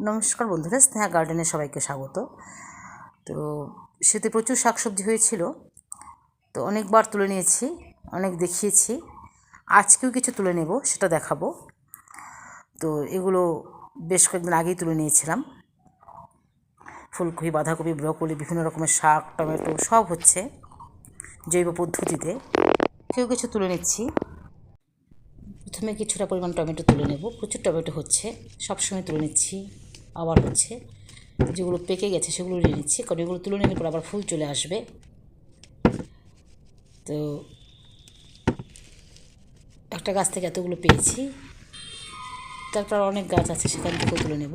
নমস্কার বন্ধুরা, স্নেহা গার্ডেনে সবাইকে স্বাগত। তো শীতে প্রচুর শাকসবজি হয়েছিল, তো অনেকবার তুলে নিয়েছি, অনেক দেখিয়েছি। আজকেও কিছু তুলে নেব, সেটা দেখাবো। তো এগুলো বেশ কয়েকদিন আগেই তুলে নিয়েছিলাম। ফুলকপি, বাঁধাকপি, ব্রকলি, বিভিন্ন রকমের শাক, টমেটো, সব হচ্ছে জৈব পদ্ধতিতে। কেউ কিছু তুলে নিচ্ছি। প্রথমে কিছুটা পরিমাণ টমেটো তুলে নেব, প্রচুর টমেটো হচ্ছে, সবসময় তুলে নিচ্ছি। আবার হচ্ছে যেগুলো পেকে গেছে সেগুলো নিয়ে নিচ্ছি। কারণ এগুলো তুলে নিলে পর আবার ফুল চলে আসবে। তো একটা গাছ থেকে এতগুলো পেয়েছি। তারপর অনেক গাছ আছে, সেখান থেকেও তুলে নেব।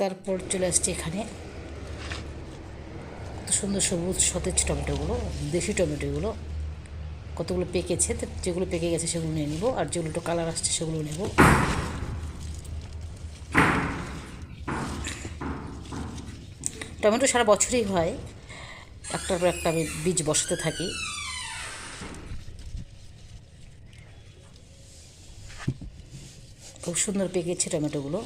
তারপর চলে আসছি এখানে। সুন্দর সবুজ সতেজ টমেটোগুলো, দেশি টমেটোগুলো। কতগুলো পেকেছে তো যেগুলো পেকে গেছে সেগুলো নিয়ে নিব, আর যেগুলো একটু কালার আসছে সেগুলো নেব। টমেটো সারা বছরই হয়, একটার পর একটা আমি বীজ বসাতে থাকি। খুব সুন্দর পেকেছে টমেটোগুলো।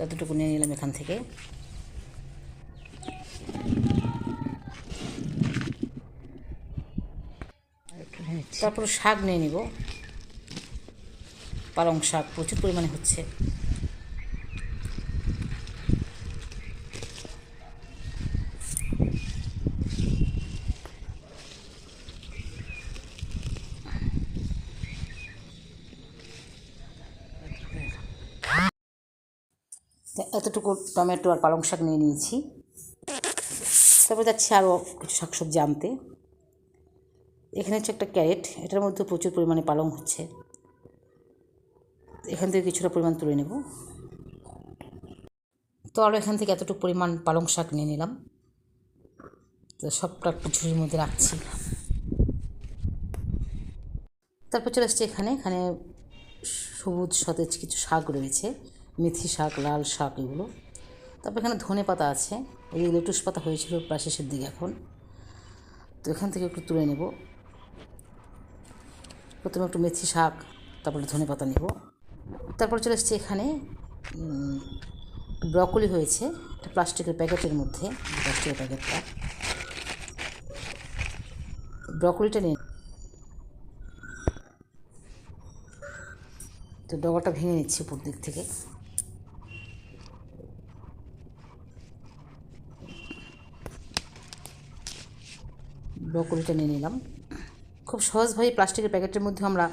ততটুকু নিয়ে নিলাম এখান থেকে। তারপর শাক নিয়ে নিব। পালং শাক প্রচুর পরিমাণে হচ্ছে। এতটুকু টমেটো আর পালং শাক নিয়ে নিয়েছি। তারপর যাচ্ছি আরও কিছু শাকসবজি আনতে। এখানে হচ্ছে একটা ক্যারেট, এটার মধ্যে প্রচুর পরিমাণে পালং হচ্ছে। এখান থেকে কিছুটা পরিমাণ তুলে নেব। তো আরও এখান থেকে এতটুকু পরিমাণ পালং শাক নিয়ে নিলাম। তো সবটা একটু ঝুড়ির মধ্যে রাখছি। তারপর চলে আসছে এখানে। এখানে সবুজ সতেজ কিছু শাক রয়েছে। মেথি শাক, লাল শাক এগুলো। তারপর এখানে ধনে পাতা আছে। ওই লেটুস পাতা হয়েছিল প্রায় শেষের দিকে এখন। তো এখান থেকে একটু তুলে নেব। প্রথমে একটু মেথি শাক, তারপরে ধনে পাতা নেব। তারপর চলে এসছে এখানে ব্রকলি হয়েছে। একটা প্লাস্টিকের প্যাকেটের মধ্যে প্লাস্টিকের প্যাকেটটা। ব্রকলিটা নিয়ে তো ডগাটা ভেঙে নিচ্ছি উপর দিক থেকে। ব্রকলিটা নিয়ে নিলাম। খুব সহজভাবে প্লাস্টিকের প্যাকেটের মধ্যে আমরা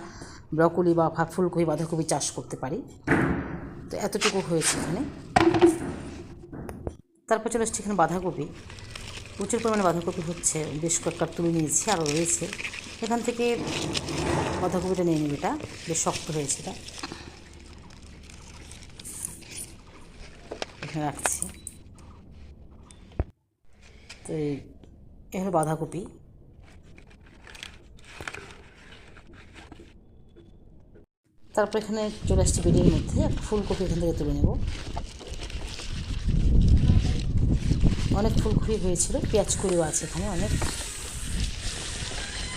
ব্রকলি বা ফুলকপি, বাঁধাকপি চাষ করতে পারি। তো এতটুকু হয়েছে এখানে। তারপর চলে এসছে এখানে বাঁধাকপি। প্রচুর পরিমাণে বাঁধাকপি হচ্ছে, বেশ কয়েকটা তুলে নিয়েছি, আরও রয়েছে। এখান থেকে বাঁধাকপিটা নিয়ে নিবি এটা, বেশ শক্ত হয়েছে এটা। এখানে রাখছি। তো এই হলো বাঁধাকপি। তারপর এখানে চলে আসছে বেডির মধ্যে। ফুলকপি এখান থেকে তুলে নেব। অনেক ফুলকপি হয়েছিল, পেঁয়াজ করেও আছে এখানে অনেক।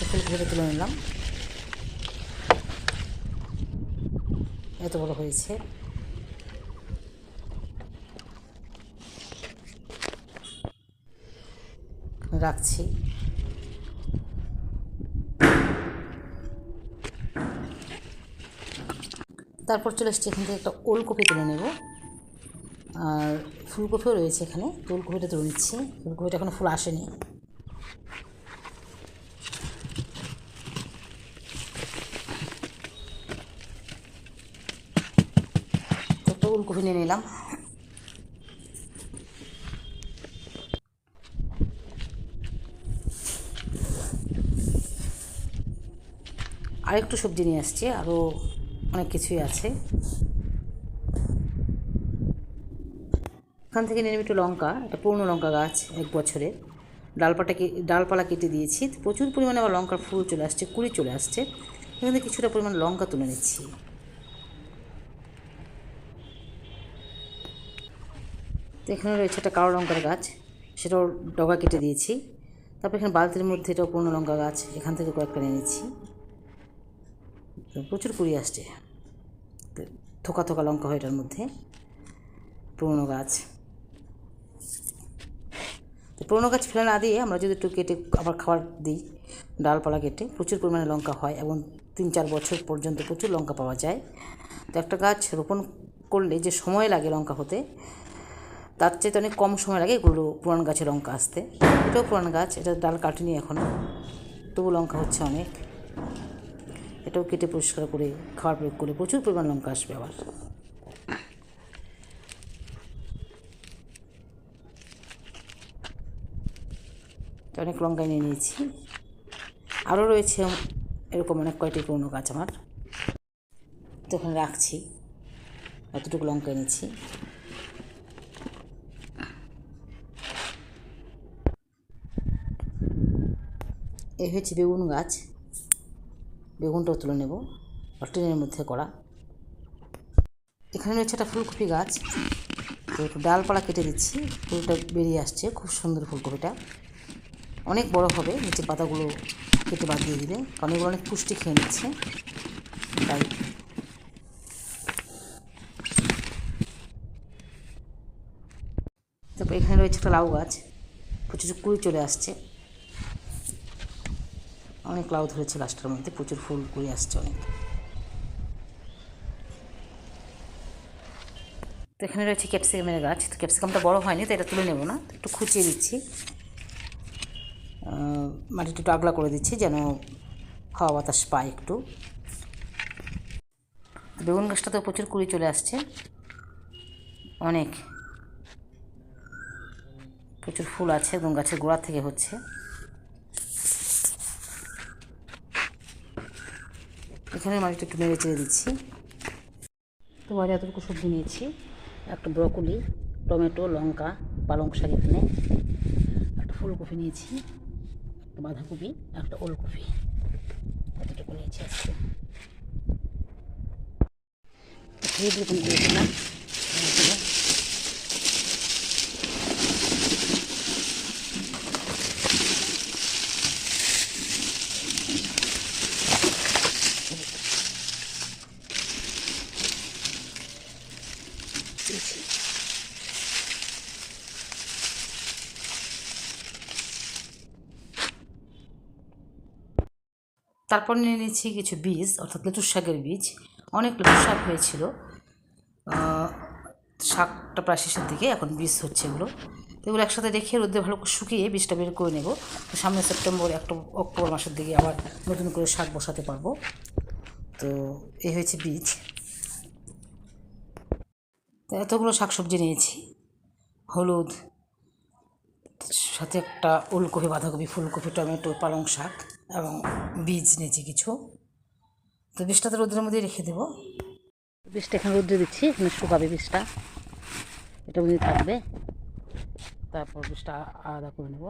ফুলকপিটা তুলে নিলাম। এত বড় হয়েছে। রাখছি। তারপর চলে এসছি এখান থেকে একটা ওলকপি তুলে নেব। আর ফুলকপিও রয়েছে এখানে ওলকপিটা তুলে নিচ্ছি। ফুলকপিটা এখনও ফুল আসেনি। একটা ওলকপি নিয়ে নিলাম। আরেকটু সবজি নিয়ে আসছি, আরও অনেক কিছুই আছে। এখান থেকে নিয়ে লঙ্কা, একটা পুরনো লঙ্কা গাছ এক বছরের ডালপাটা ডালপালা কেটে দিয়েছি। প্রচুর পরিমাণে আবার লঙ্কার ফুল চলে আসছে, কুড়ি চলে আসছে। এখান থেকে কিছুটা পরিমাণ লঙ্কা তুলে নিচ্ছি। তো এখানে রয়েছে একটা কালো লঙ্কার গাছ, সেটাও ডগা কেটে দিয়েছি। তারপর এখানে বালতির মধ্যে এটাও পুরনো লঙ্কা গাছ, এখান থেকে কয়েকটা নিয়ে নিচ্ছি। তো প্রচুর কুড়ি আসছে। থোকা থোকা লঙ্কা হয় এটার মধ্যে। পুরনো গাছ। তো পুরনো গাছ ফেলে না দিয়ে আমরা যদি একটু কেটে আবার খাবার দিই, ডালপালা কেটে, প্রচুর পরিমাণে লঙ্কা হয় এবং তিন চার বছর পর্যন্ত প্রচুর লঙ্কা পাওয়া যায়। তো একটা গাছ রোপণ করলে যে সময় লাগে লঙ্কা হতে, তার চেয়ে অনেক কম সময় লাগে এগুলো পুরান গাছে লঙ্কা আসতে। এটাও পুরান গাছ, এটা ডাল কাটেনি এখনও তবু লঙ্কা হচ্ছে অনেক। এটাও কেটে পরিষ্কার করে খাওয়ার প্রয়োগ করে প্রচুর পরিমাণ লঙ্কা আসবে আবার। অনেক লঙ্কা নিয়ে নিয়েছি। আরও রয়েছে এরকম অনেক কয়টি পুরনো গাছ আমার। তো ওখানে রাখছি। এতটুকু লঙ্কা এনেছি এই হচ্ছে বেগুন গাছ। বেগুনটাও তুলে নেব টিনের মধ্যে করা এখানে রয়েছে একটা ফুলকপি গাছ। তো একটু ডালপালা কেটে দিচ্ছি, ফুলটা বেরিয়ে আসছে, খুব সুন্দর ফুলকপিটা। অনেক বড় হবে, নিচে পাতাগুলো কেটে বাদ দিয়ে দিলে, কারণ এগুলো অনেক পুষ্টি খেয়ে নিচ্ছে। তাই। তারপর এখানে রয়েছে একটা লাউ গাছ প্রচুর কুড়ি চলে আসছে। অনেক লাউ ধরেছে লাস্টের মধ্যে, প্রচুর ফুল কুড়ি আসছে অনেক। তো এখানে রয়েছে ক্যাপসিকামের গাছ, তো ক্যাপসিকামটা বড় হয়নি, তো এটা তুলে নেব না, একটু খুঁচিয়ে দিচ্ছি। মাটিটা একটু আগলা করে দিচ্ছি যেন হাওয়া বাতাস পায় একটু। বেগুন গাছটা তো প্রচুর কুড়ি চলে আসছে, অনেক। প্রচুর ফুল আছে একদম গাছের গোড়া থেকে হচ্ছে। এখানে মাটিটা একটু নেড়ে চেড়ে দিচ্ছি। তো বাড়ি এতটুকু সবজি নিয়েছি। একটা ব্রকলি, টমেটো, লঙ্কা, পালং শাক এখানে। একটা ফুলকপি নিয়েছি, একটা বাঁধাকপি, একটা ওলকপি। এতটুকু নিয়েছি আজকে। ওপেন করেছিলাম এখানে দিয়েছি তারপর নিয়ে নিয়েছি কিছু বীজ, অর্থাৎ লেটুর শাকের বীজ। অনেক লেটুর শাক হয়েছিল। শাকটা প্রায় শেষের দিকে এখন বীজ হচ্ছে এগুলো। তো এগুলো একসাথে রেখে রোদে ভালো করে শুকিয়ে বীজটা বের করে নেব। তো সামনে সেপ্টেম্বর, একটা, অক্টোবর মাসের দিকে আবার নতুন করে শাক বসাতে পারব। তো এই হয়েছে বীজ। তো এতগুলো শাকসবজি নিয়েছি। হলুদ, সাথে একটা ওলকপি, বাঁধাকপি, ফুলকপি, টমেটো, পালং শাক। এবং বীজ নিয়েছি কিছু। তো বীজটা তো রোদের মধ্যে রেখে দেবো। বীজটা এখানে রোদ্রে দিচ্ছি, এখানে শুকাবে বীজটা। এটা মধ্যে থাকবে। তারপর বীজটা আলাদা করে নেব।